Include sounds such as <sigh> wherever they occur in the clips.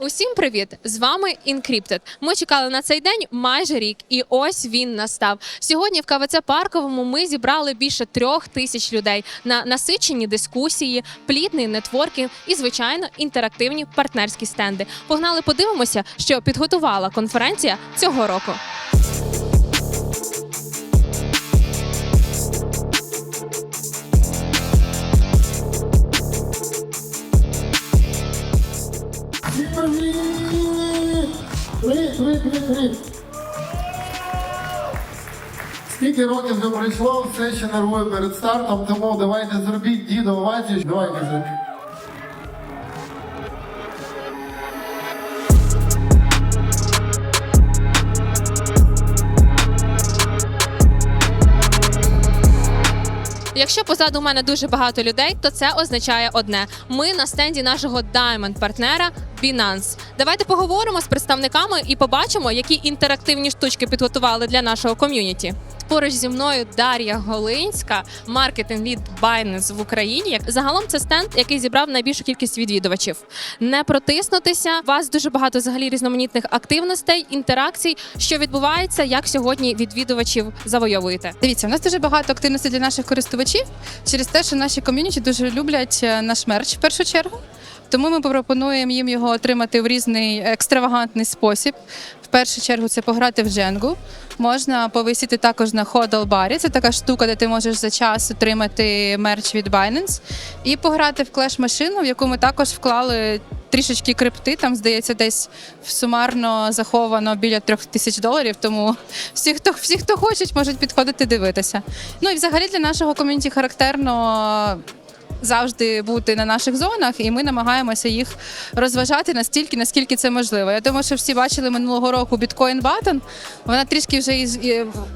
Усім привіт! З вами Encrypted. Ми чекали на цей день майже рік, і ось він настав. Сьогодні в КВЦ Парковому ми зібрали більше трьох тисяч людей на насичені дискусії, плідний нетворкінг і, звичайно, інтерактивні партнерські стенди. Погнали, подивимося, що підготувала конференція цього року. Скільки років вже пройшло, все ще нервує перед стартом, тому давайте зробіть діду овацію. Давайте зробіть. Якщо позаду мене дуже багато людей, то це означає одне: ми на стенді нашого даймонд партнера Binance. Давайте поговоримо з представниками і побачимо, які інтерактивні штучки підготували для нашого ком'юніті. Поруч зі мною Дар'я Голинська, маркетинг лід Binance в Україні. Загалом це стенд, який зібрав найбільшу кількість відвідувачів. Не протиснутися. У вас дуже багато взагалі різноманітних активностей, інтеракцій. Що відбувається, як сьогодні відвідувачів завойовуєте? Дивіться, у нас дуже багато активності для наших користувачів через те, що наші ком'юніті дуже люблять е, наш мерч в першу чергу. Тому ми пропонуємо їм його отримати в різний екстравагантний спосіб. Першу чергу це пограти в дженгу. Можна повисіти також на ходл-барі. Це така штука, де ти можеш за час отримати мерч від Binance. І пограти в клеш-машину, в яку ми також вклали трішечки крипти. Там, здається, десь сумарно заховано біля трьох тисяч доларів. Тому всі, хто всі, хто хочуть, можуть підходити дивитися. Ну і взагалі для нашого ком'юніті характерно. Завжди бути на наших зонах, і ми намагаємося їх розважати настільки, наскільки це можливо. Я думаю, що всі бачили минулого року біткоін батон. Вона трішки вже із,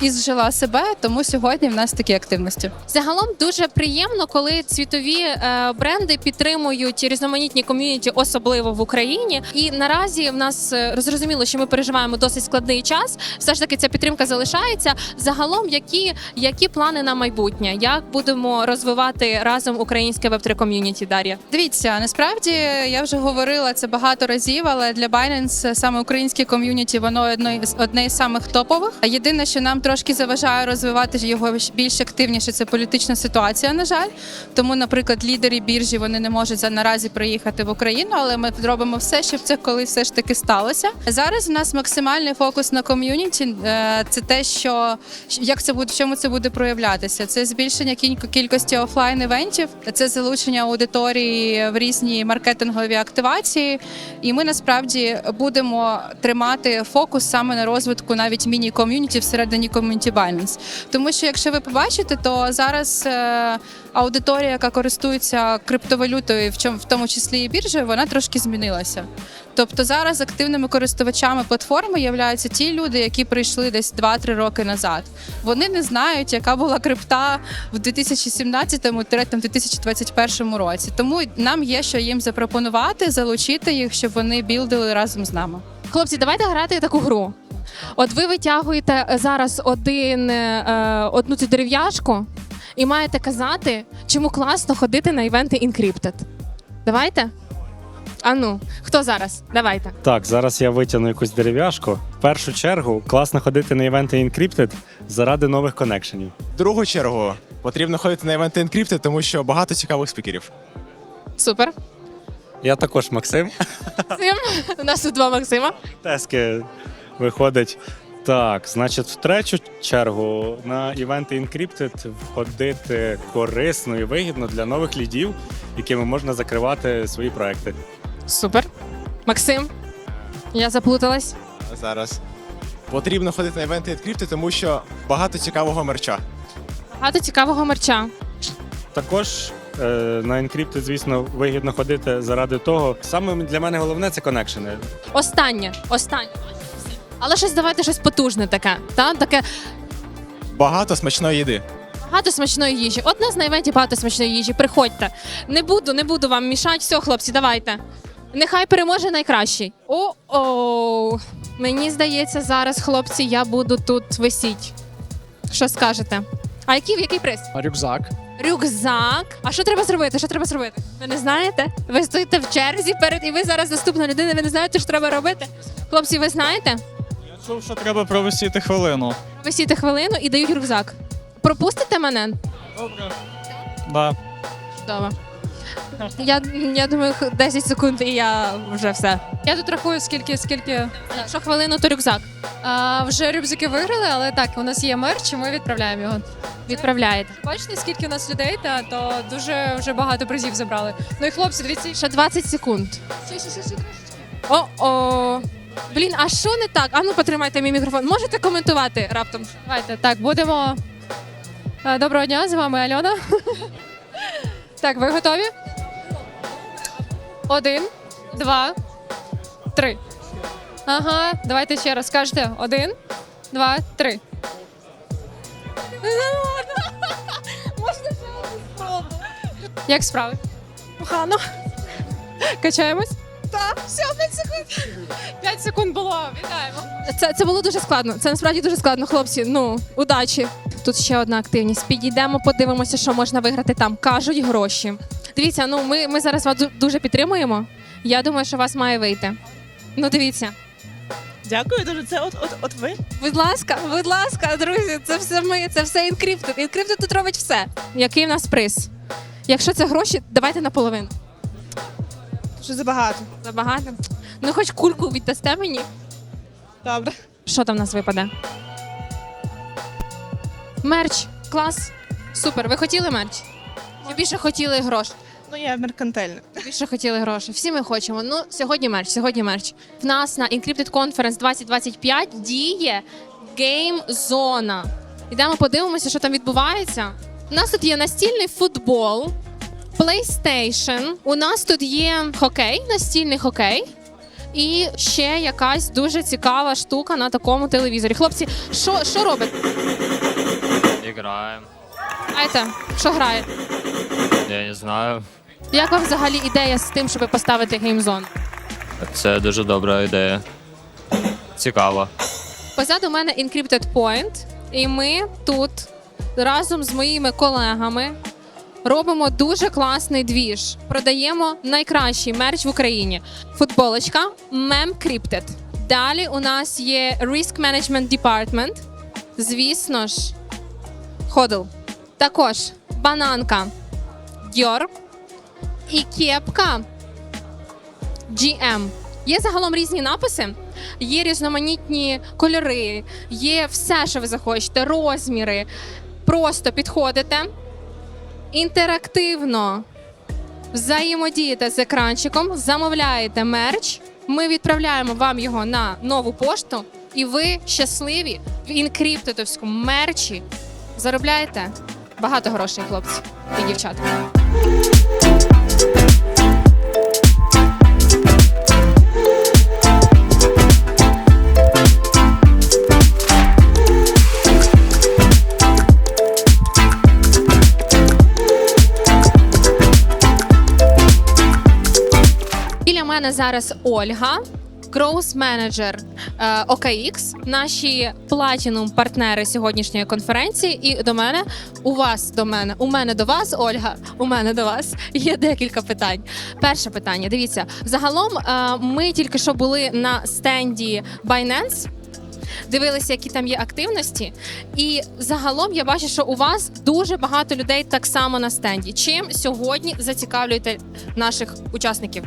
ізжила себе, тому сьогодні в нас такі активності. Загалом дуже приємно, коли світові е, бренди підтримують різноманітні ком'юніті, особливо в Україні. І наразі в нас е, зрозуміло, що ми переживаємо досить складний час. Все ж таки, ця підтримка залишається. Загалом, які, які плани на майбутнє? Як будемо розвивати разом українське веб-3 ком'юніті? Дар'я? Дивіться, насправді я вже говорила це багато разів, але для Binance саме українське ком'юніті воно одне, з- самих топових. Єдине, що нам трошки заважає розвивати його більш активніше, це політична ситуація. На жаль, тому, наприклад, лідери біржі вони не можуть за наразі приїхати в Україну, але ми зробимо все, щоб це колись все ж таки сталося. Зараз у нас максимальний фокус на ком'юніті. е, Це те, що як це буде, в чому це буде проявлятися. Це збільшення кіль- кількості офлайн івентів, це залучення аудиторії в різні маркетингові активації. І ми насправді будемо тримати фокус саме на розвитку навіть міні-ком'юніті всередині ком'юніті Binance. Тому що, якщо ви побачите, то зараз е, аудиторія, яка користується криптовалютою, в чому в тому числі і біржею, вона трошки змінилася. Тобто зараз активними користувачами платформи являються ті люди, які прийшли десь 2-3 роки назад. Вони не знають, яка була крипта в 2017-2021 році. Тому нам є що їм запропонувати, залучити їх, щоб вони білдили разом з нами. Хлопці, давайте грати таку гру. От ви витягуєте зараз один, е, одну цю дерев'яшку і маєте казати, чому класно ходити на івенти Encrypted. Давайте? А ну, хто зараз? Давайте. Так, зараз я витягну якусь дерев'яшку. В першу чергу класно ходити на івенти Encrypted заради нових коннекшенів. В другу чергу потрібно ходити на івенти Encrypted, тому що багато цікавих спікерів. Супер. Я також Максим. Максим. У нас тут два Максима. Тески виходить. Так, значить, в третю чергу на івенти Encrypted входити корисно і вигідно для нових лідів, якими можна закривати свої проекти. Супер. Максим. Я заплуталась. Зараз потрібно ходити на івенти Encrypted, тому що багато цікавого мерча. Багато цікавого мерча. Також е, на Encrypted, звісно, вигідно ходити заради того. Саме для мене головне це коннекшени. Останнє. Останнє. Але щось давайте щось потужне таке. Та? Таке Багато смачної їди. Багато смачної їжі. От у нас на івенті багато смачної їжі. Приходьте. Не буду, не буду вам мішати. Все, хлопці, давайте. Нехай переможе найкращий. О-о. Мені здається, зараз, хлопці, я буду тут висіть. Що скажете? А який, який приз? Рюкзак. рюкзак. А що треба зробити? Що треба зробити? Ви не знаєте? Ви стоїте в черзі перед і ви зараз наступна людина. Ви не знаєте, що треба робити? Хлопці, ви знаєте? Я чув, що треба провисіти хвилину. Ви сіте хвилину і дають рюкзак. Пропустите мене? Добре. Да. Чудово. Я, я думаю, х- 10 секунд і я вже все. Я тут рахую, скільки, скільки Якщо хвилину, то рюкзак а, вже рюкзаки виграли, але так, у нас є мерч, і ми відправляємо його. відправляєте. Бачите, скільки у нас людей, та то дуже вже багато призів забрали. Ну і хлопці, дивіться, Ще 20 секунд. О-о. Блін, а що не так? Ану, потримайте мій мікрофон. Можете коментувати раптом? Давайте так, будемо. Е, Доброго дня, з вами Альона. Так, ви готові? Один, два, три. Ага, давайте ще раз скажете. Один, два, три. Як справи? Погано. Качаємось? Так, все, 5 секунд. 5 секунд було, вітаємо. Це, це було дуже складно. Це насправді дуже складно, хлопці. Ну, удачі. Тут ще одна активність. Підійдемо, подивимося, що можна виграти там. Кажуть гроші. Дивіться, ну ми, ми зараз вас дуже підтримуємо. Я думаю, що вас має вийти. Ну, дивіться. Дякую дуже. Це от, от, от ви. Будь ласка, будь ласка, друзі, це все ми, це все Encrypted. Encrypted тут робить все. Який в нас приз? Якщо це гроші, давайте наполовину. Що забагато. Забагато. Ну, хоч кульку віддасте мені. Добре. Що там в нас випаде? Мерч. Клас. Супер. Ви хотіли мерч? Чи більше хотіли гроші? Ну я меркантильна. Більше хотіли гроші. Всі ми хочемо. Ну, сьогодні мерч, сьогодні мерч. В нас на Encrypted Conference 2025 діє Zona. Йдемо подивимося, що там відбувається. У нас тут є настільний футбол, PlayStation. У нас тут є хокей, настільний хокей. І ще якась дуже цікава штука на такому телевізорі. Хлопці, що, що робите? Играем. Знаєте, що граєте? Я не знаю. Як вам взагалі ідея з тим, щоб поставити геймзон? Це дуже добра ідея. Цікаво. Позаду мене Encrypted Point, і ми тут разом з моїми колегами робимо дуже класний двіж. Продаємо найкращий мерч в Україні. Футболочка Memcrypted. Далі у нас є Risk Management Department. Звісно ж, Ходл. Також бананка Dior і кепка GM. Є загалом різні написи, є різноманітні кольори, є все, що ви захочете, розміри. Просто підходите інтерактивно взаємодієте з екранчиком, замовляєте мерч. Ми відправляємо вам його на нову пошту, і ви щасливі в інкриптотовському мерчі заробляєте багато грошей, хлопці і дівчатка. Біля мене зараз Ольга, Growth менеджер OKX, наші платінум партнери сьогоднішньої конференції. І до мене, у вас до мене, у мене до вас, Ольга, у мене до вас є декілька питань. Перше питання: дивіться, загалом е, ми тільки що були на стенді Binance. Дивилися, які там є активності, і загалом я бачу, що у вас дуже багато людей так само на стенді. Чим сьогодні зацікавлюєте наших учасників?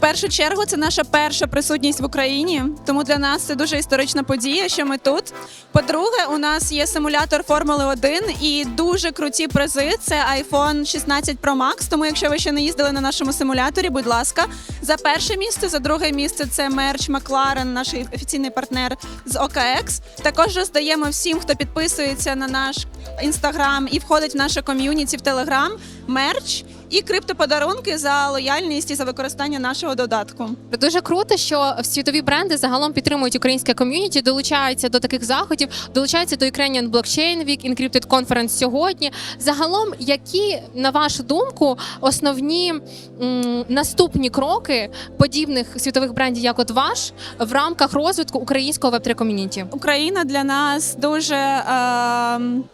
Першу чергу це наша перша присутність в Україні, тому для нас це дуже історична подія, що ми тут. По-друге, у нас є симулятор Формули 1 і дуже круті призи. Це iPhone 16 Pro Max. Тому, якщо ви ще не їздили на нашому симуляторі, будь ласка, за перше місце, за друге місце це мерч Макларен, наш офіційний партнер з OKX. Також роздаємо всім, хто підписується на наш інстаграм і входить в наше ком'юніті в Телеграм, мерч і криптоподарунки за лояльність і за використання нашого додатку. Дуже круто, що світові бренди загалом підтримують українське ком'юніті, долучаються до таких заходів, долучаються до Ukrainian Blockchain Week, Encrypted Conference сьогодні. Загалом, які на вашу думку основні м, наступні кроки подібних світових брендів, як от ваш, в рамках розвитку українського веб 3 ком'юніті? Україна для нас дуже ем,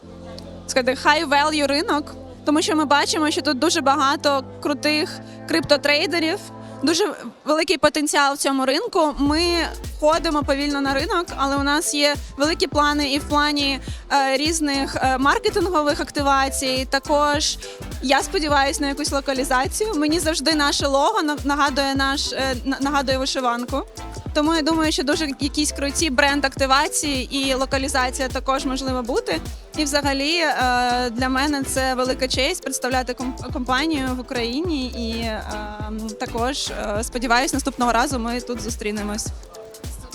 сказати, high value ринок. тому що ми бачимо, що тут дуже багато крутих криптотрейдерів. Дуже великий потенціал в цьому ринку. Ми ходимо повільно на ринок, але у нас є великі плани і в плані е, різних е, маркетингових активацій. Також я сподіваюся на якусь локалізацію. Мені завжди наше лого нагадує наш е, на- нагадує вишиванку. Тому я думаю, що дуже якісь круті бренд активації і локалізація також можливо бути. І взагалі е, для мене це велика честь представляти компанію в Україні. І е, також е, сподіваюся, наступного разу ми тут зустрінемось.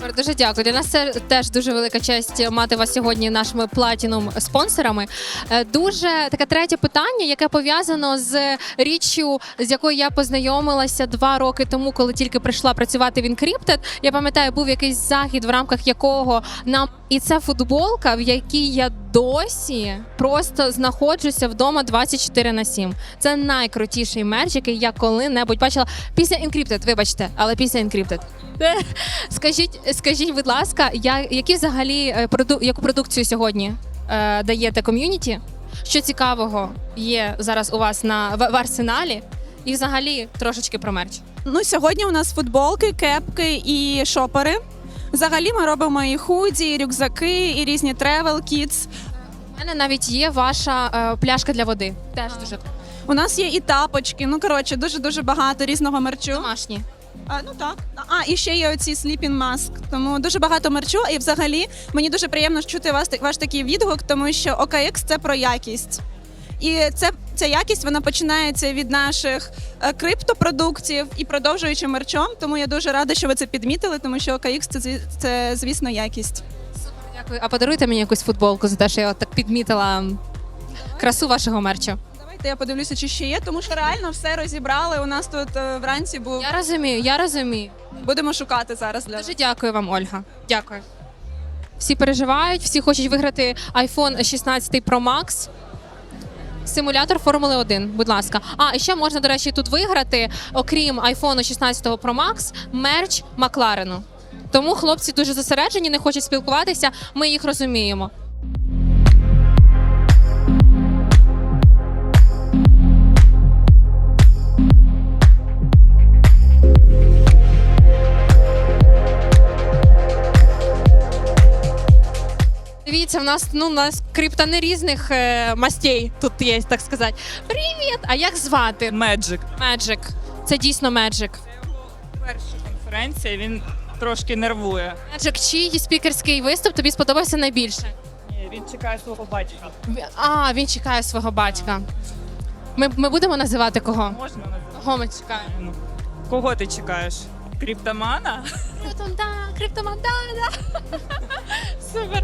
Супер, дуже дякую. Для нас це теж дуже велика честь мати вас сьогодні нашими платіном спонсорами. Е, Дуже таке третє питання, яке пов'язано з річчю, з якою я познайомилася два роки тому, коли тільки прийшла працювати в Encrypted. Я пам'ятаю, був якийсь захід, в рамках якого нам і це футболка, в якій я досі просто знаходжуся вдома 24 на 7. Це найкрутіший мерч, який я коли-небудь бачила після Encrypted, вибачте, але після Encrypted. <laughs> Скажіть, скажіть, будь ласка, я, які взагалі е, яку продукцію сьогодні е, даєте ком'юніті? Що цікавого є зараз у вас на в, в арсеналі? І взагалі трошечки про мерч. Ну, сьогодні у нас футболки, кепки і шопери. Взагалі ми робимо і худі, і рюкзаки, і різні тревел кітс. У мене навіть є ваша е, пляшка для води. Теж дуже У нас є і тапочки. Ну коротше, дуже дуже багато різного мерчу. домашні. А, ну так. А, і ще є оці sleeping mask. Тому дуже багато мерчу. І взагалі мені дуже приємно чути вас ваш такий відгук, тому що OKX – це про якість. І це ця якість вона починається від наших е, криптопродуктів і продовжуючи мерчом. Тому я дуже рада, що ви це підмітили, тому що OKX – це, це звісно якість. Супер, Дякую. А подаруйте мені якусь футболку за те, що я так підмітила красу вашого мерчу. Давайте я подивлюся, чи ще є, тому що реально все розібрали. У нас тут е, вранці був. Я розумію, я розумію. Будемо шукати зараз для Дуже дякую вам, Ольга. Дякую. Всі переживають, всі хочуть виграти iPhone 16 Pro Max. Симулятор Формули 1, будь ласка. А, ще можна, до речі, тут виграти, окрім iPhone 16 Pro Max, мерч Макларену. Тому хлопці дуже зосереджені, не хочуть спілкуватися. Ми їх розуміємо. Дивіться, в нас ну у нас криптони різних е, мастей тут є, так сказати. Привіт! А як звати? Magic. Magic. Це дійсно Magic. Перша конференція, він трошки нервує. Magic, чий спікерський виступ тобі сподобався найбільше? Ні, він чекає свого батька. А, він чекає свого батька. Ми, ми будемо називати кого? Можна назвати? Кого ми чекаємо? Ну, Кого ти чекаєш? Криптомана? Криптоман, да, криптоман, да, да. <laughs> Супер.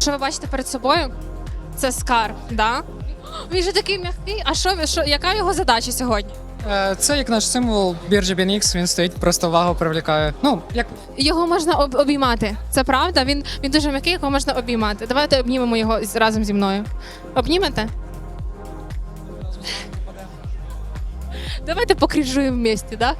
Що ви бачите перед собою? Це скар, да? Він же такий м'який. А що, що яка його задача сьогодні? Е, Це як наш символ біржі BNX, він стоїть, просто увагу привлікає. Ну, як Його можна об- обіймати. Це правда? Він, він дуже м'який, його можна обіймати. Давайте обнімемо його разом зі мною. Обнімете? Давайте покріжуємо в місті, да?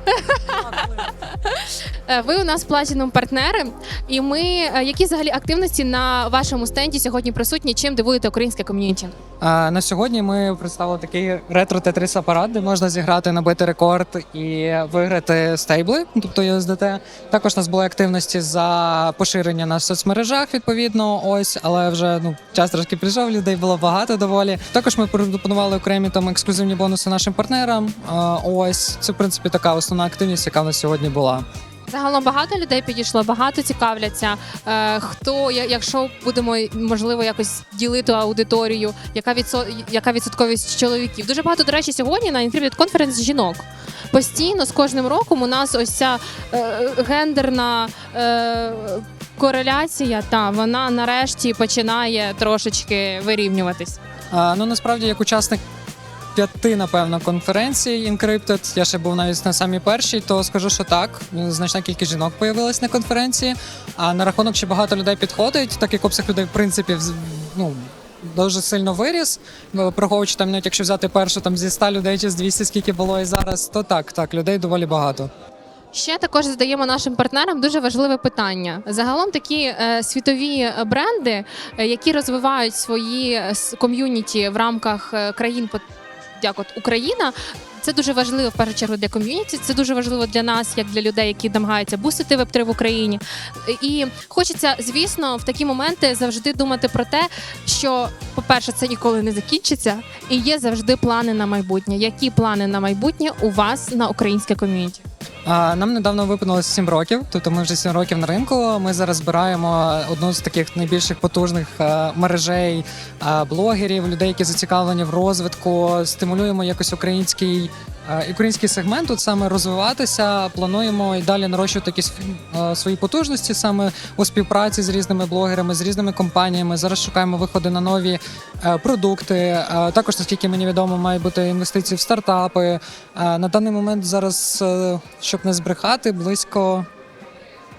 Е, Ви у нас платінум партнери, і ми е, які взагалі активності на вашому стенді сьогодні присутні? Чим дивуєте українське ком'юніті? на сьогодні ми представили такий ретро тетрис апарат, де можна зіграти, набити рекорд і виграти стейбли, тобто USDT. Також у нас були активності за поширення на соцмережах, відповідно, ось, але вже ну час трошки прийшов, людей було багато доволі. Також ми пропонували окремі там ексклюзивні бонуси нашим партнерам. Е, Ось це в принципі така основна активність, яка в нас сьогодні була. Загалом багато людей підійшло, багато цікавляться. Е, хто, я- якщо будемо можливо якось ділити аудиторію, яка відсо, яка відсотковість чоловіків? Дуже багато, до речі, сьогодні на Intrepid Conference жінок. Постійно з кожним роком у нас ось ця е, гендерна е, кореляція, та вона нарешті починає трошечки вирівнюватись. А, ну насправді як учасник п'яти, напевно, конференцій Encrypted, я ще був навіть на самій першій, то скажу, що так. Значна кількість жінок появилась на конференції. А на рахунок ще багато людей підходить, так як обсяг людей, в принципі, ну. Дуже сильно виріс, Ну, враховуючи там, навіть якщо взяти першу там зі 100 людей чи з 200, скільки було і зараз, то так, так, людей доволі багато. Ще також задаємо нашим партнерам дуже важливе питання. Загалом такі е, світові бренди, е, які розвивають свої е, ком'юніті в рамках країн, як от Україна. Це дуже важливо в першу чергу для ком'юніті. Це дуже важливо для нас, як для людей, які намагаються бустити веб 3 в Україні. І хочеться, звісно, в такі моменти завжди думати про те, що, по-перше, це ніколи не закінчиться, і є завжди плани на майбутнє. Які плани на майбутнє у вас на українське ком'юніті? Нам недавно виповнилося 7 років, тобто ми вже 7 років на ринку. Ми зараз збираємо одну з таких найбільших потужних е, мережей е, блогерів, людей, які зацікавлені в розвитку. Стимулюємо якось український. Е, Український сегмент тут саме розвиватися. Плануємо і далі нарощувати якісь е, свої потужності саме у співпраці з різними блогерами, з різними компаніями. Зараз шукаємо виходи на нові е, продукти. Також, наскільки мені відомо, мають бути інвестиції в стартапи. На даний момент зараз, щоб не збрехати, близько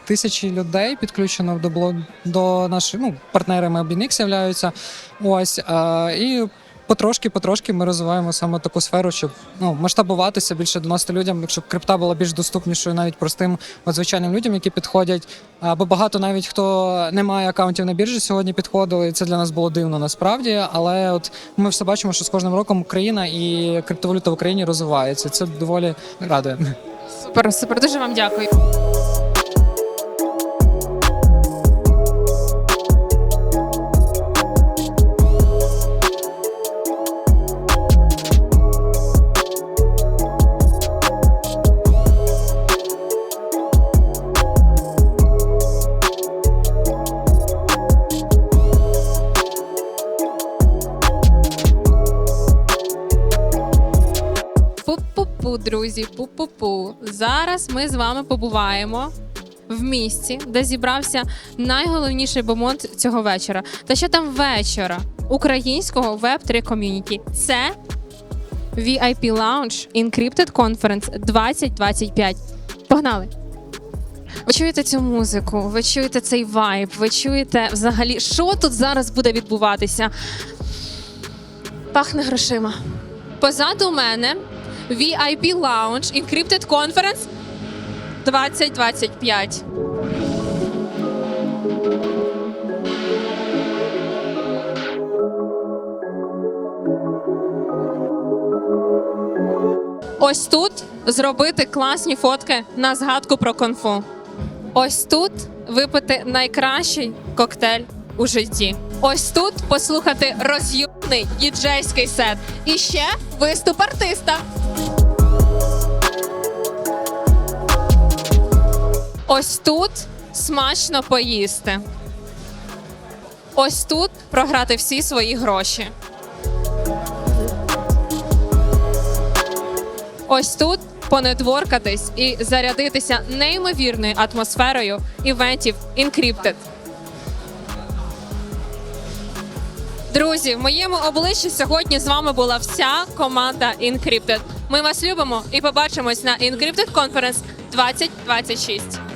тисячі людей підключено до блог до наших ну, партнерами Binix являються. Ось е, і. Потрошки, потрошки ми розвиваємо саме таку сферу, щоб ну масштабуватися, більше доносити людям, щоб крипта була більш доступнішою навіть простим от звичайним людям, які підходять. Бо багато навіть хто не має акаунтів на біржі сьогодні підходили, і це для нас було дивно насправді. Але от ми все бачимо, що з кожним роком Україна і криптовалюта в Україні розвивається. Це доволі радує. Супер, супер, дуже вам дякую. Друзі, пу-пу-пу. Зараз ми з вами побуваємо в місці, де зібрався найголовніший бомонд цього вечора. Та що там вечора українського web 3 ком'юніті? Це VIP Lounge Encrypted Conference 2025. Погнали! Ви чуєте цю музику, ви чуєте цей вайб, ви чуєте взагалі, що тут зараз буде відбуватися? Пахне грошима. Позаду мене VIP Lounge Encrypted Conference 2025. Ось тут зробити класні фотки на згадку про конфу. Ось тут випити найкращий коктейль у житті. Ось тут послухати роз'ємний діджейський сет. І ще виступ артиста. Ось тут смачно поїсти. Ось тут програти всі свої гроші. Ось тут понетворкатись і зарядитися неймовірною атмосферою івентів Encrypted. Друзі, в моєму обличчі сьогодні з вами була вся команда Encrypted. Ми вас любимо і побачимось на Encrypted Conference 2026.